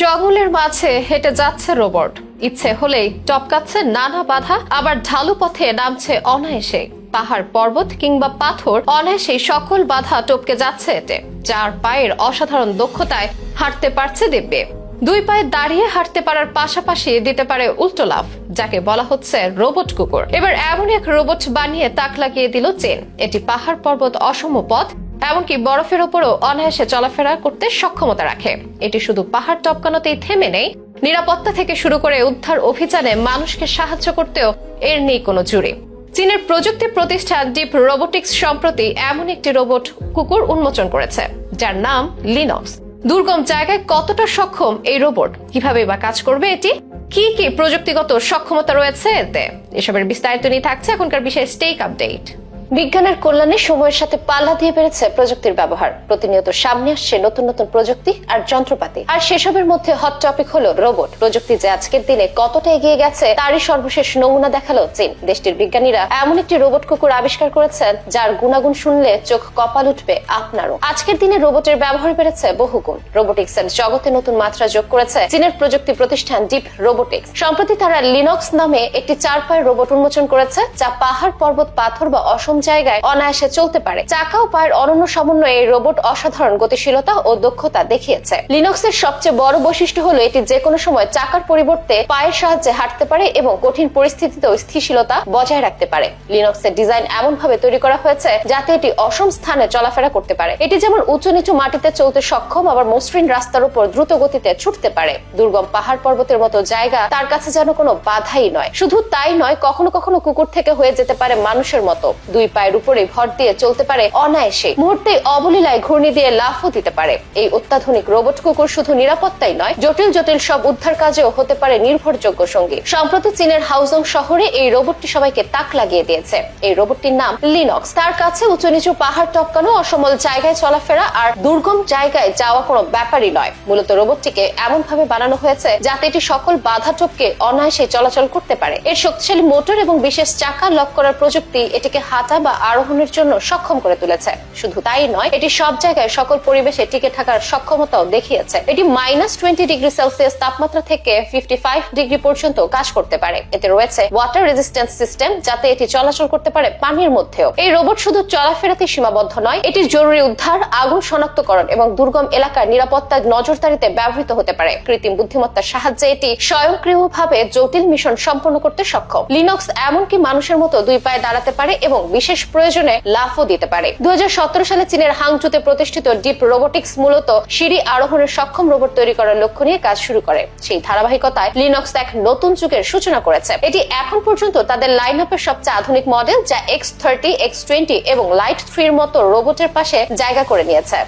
জঙ্গলের মাঝে হেঁটে যাচ্ছে রোবট। ইচ্ছে হলেই টপকাচ্ছে নানা বাধা, আবার ঢালু পথে নামছে অনায়াসে। পাহাড়, পর্বত কিংবা পাথর অনায়াসে সকল বাধা টপকে যাচ্ছে এতে। যার পায়ের অসাধারণ দক্ষতায় হাঁটতে পারছে দিব্যে। দুই পায়ে দাঁড়িয়ে হাঁটতে পারার পাশাপাশি দিতে পারে উল্টো লাফ, যাকে বলা হচ্ছে রোবট কুকুর। এবার এমন এক রোবট বানিয়ে তাক লাগিয়ে দিল চেন। এটি পাহাড়, পর্বত অসম পথ এমনকি বরফের ওপরও অনায়াসে চলাফেরা করতে সক্ষমতা রাখে। এটি শুধু পাহাড় টপকানোতেই থেমে নেই, নিরাপত্তা থেকে শুরু করে উদ্ধার অভিযানে মানুষকে সাহায্য করতেও এর নেই কোনো জুড়ি। চীনের প্রযুক্তি প্রতিষ্ঠান ডিপ রোবোটিক্স সম্প্রতি এমন একটি রোবট কুকুর উন্মোচন করেছে, যার নাম লিনক্স। দুর্গম জায়গায় কতটা সক্ষম এই রোবট? কীভাবে বা কাজ করবে এটি? কি কি প্রযুক্তিগত সক্ষমতা রয়েছে এতে? এসবের বিস্তারিত নিয়ে থাকছে এখনকার বিশেষ টেক আপডেট বিজ্ঞানের কল্যাণে সময়ের সাথে পাল্লা দিয়ে বেড়েছে প্রযুক্তির ব্যবহার। প্রতিনিয়ত সামনে আসছে নতুন নতুন প্রযুক্তি আর যন্ত্রপাতি। আর সেসবের মধ্যে হট টপিক হলো রোবট প্রযুক্তি যে আজকের দিনে কতটা এগিয়ে গেছে, তারই সর্বশেষ নমুনা দেখাল চীন। দেশটির বিজ্ঞানীরা এমন একটি রোবট কুকুর আবিষ্কার করেছেন, যার গুণাগুণ শুনলে চোখ কপাল উঠবে আপনারও। আজকের দিনে রোবটের ব্যবহার বেড়েছে বহুগুণ রোবোটিক্স এর জগতে নতুন মাত্রা যোগ করেছে চীনের প্রযুক্তি প্রতিষ্ঠান ডিপ রোবোটিক্স সম্প্রতি তারা লিনক্স নামে একটি চার পায়ের রোবট উন্মোচন করেছে, যা পাহাড়, পর্বত, পাথর বা অসম জায়গায় অনায়াসে চলতে পারে। চাকা ও পায়ের অনন্য সমন্বয়ে এই রোবট অসাধারণ গতিশীলতা ও দক্ষতা দেখিয়েছে। লিনক্সের সবচেয়ে বড় বৈশিষ্ট্য হলো এটি যে কোনো সময় চাকার পরিবর্তে পায়ের সাহায্যে হাঁটতে পারে এবং কঠিন পরিস্থিতিতেও স্থিতিশীলতা বজায় রাখতে পারে। লিনক্সের ডিজাইন এমন ভাবে তৈরি করা হয়েছে যাতে এটি অসম স্থানে চলাফেরা করতে পারে। এটি যেমন উঁচু নিচু মাটিতে চলতে সক্ষম, আবার মসৃণ রাস্তার উপর দ্রুত গতিতে ছুটতে পারে। দুর্গম পাহাড় পর্বতের মতো জায়গা তার কাছে যেন কোনো বাধাই নয়। শুধু তাই নয়, কখনো কখনো কুকুর থেকে হয়ে যেতে পারে মানুষের মতো। দুই পায়ের উপরে ভর দিয়ে চলতে পারে অনায়াসে। মুহূর্তে অবলীলায় ঘূর্ণি দিয়ে লাফও দিতে পারে। এই অত্যাধুনিক রোবট কুকুর শুধু নিরাপত্তাই নয়, জটিল জটিল সব উদ্ধার কাজেও হতে পারে নির্ভরযোগ্য সঙ্গী। সম্প্রতি চীনের হাউজং শহরে এই রোবটটি সবাইকে তাক লাগিয়ে দিয়েছে। এই রোবটটির নাম লিনক্স। তার কাছে উঁচু নিচু পাহাড় টপকানো অসমল জায়গায় চলাফেরা আর দুর্গম জায়গায় যাওয়া কোনো ব্যাপারই নয়। মূলত রোবটটিকে এমন ভাবে বানানো হয়েছে যাতে এটি সকল বাধা টপকে অনায়াসে চলাচল করতে পারে। এর শক্তিশালী মোটর এবং বিশেষ চাকা লক করার প্রযুক্তি এটিকে হাঁটা বা আরোহণের জন্য সক্ষম করে তুলেছে। শুধু তাই নয়, এটি সব জায়গায় সকল পরিবেশে টিকে থাকার সক্ষমতাও দেখিয়েছে। এটি মাইনাস টোয়েন্টি ডিগ্রি সেলসিয়াস তাপমাত্রা থেকে ফিফটি ফাইভ ডিগ্রি পর্যন্ত কাজ করতে পারে। এতে রয়েছে ওয়াটার রেজিস্ট্যান্স সিস্টেম যাতে এটি চলাচল করতে পারে পানির মধ্যেও। এই রোবট শুধু চলাফেরাতে সীমাবদ্ধ নয়, এটি জরুরি উদ্ধার, আগুন শনাক্তকরণ এবং দুর্গম এলাকার নিরাপত্তা নজরদারিতে ব্যবহৃত হতে পারে। কৃত্রিম বুদ্ধিমত্তার সাহায্যে এটি স্বয়ংক্রিয়ভাবে জটিল মিশন সম্পন্ন করতে সক্ষম। লিনক্স এমনকি মানুষের মতো দুই পায়ে দাঁড়াতে পারে এবং বিশেষ প্রয়োজনে লাফও দিতে পারে। দুই হাজার সতেরো সালে চীনের হাংচুতে প্রতিষ্ঠিত ডিপ রোবোটিক্স মূলত সিঁড়ি আরোহণের সক্ষম রোবট তৈরি করার লক্ষ্য নিয়ে কাজ শুরু করে। সেই ধারাবাহিকতায় লিনক্স এক নতুন যুগের সূচনা করেছে। এটি এখন পর্যন্ত তাদের লাইন আপের সবচেয়ে আধুনিক মডেল যা এক্স থার্টি এক্স টোয়েন্টি এবং লাইট থ্রির মতো রোবটের পাশে জায়গা করে নিয়েছে।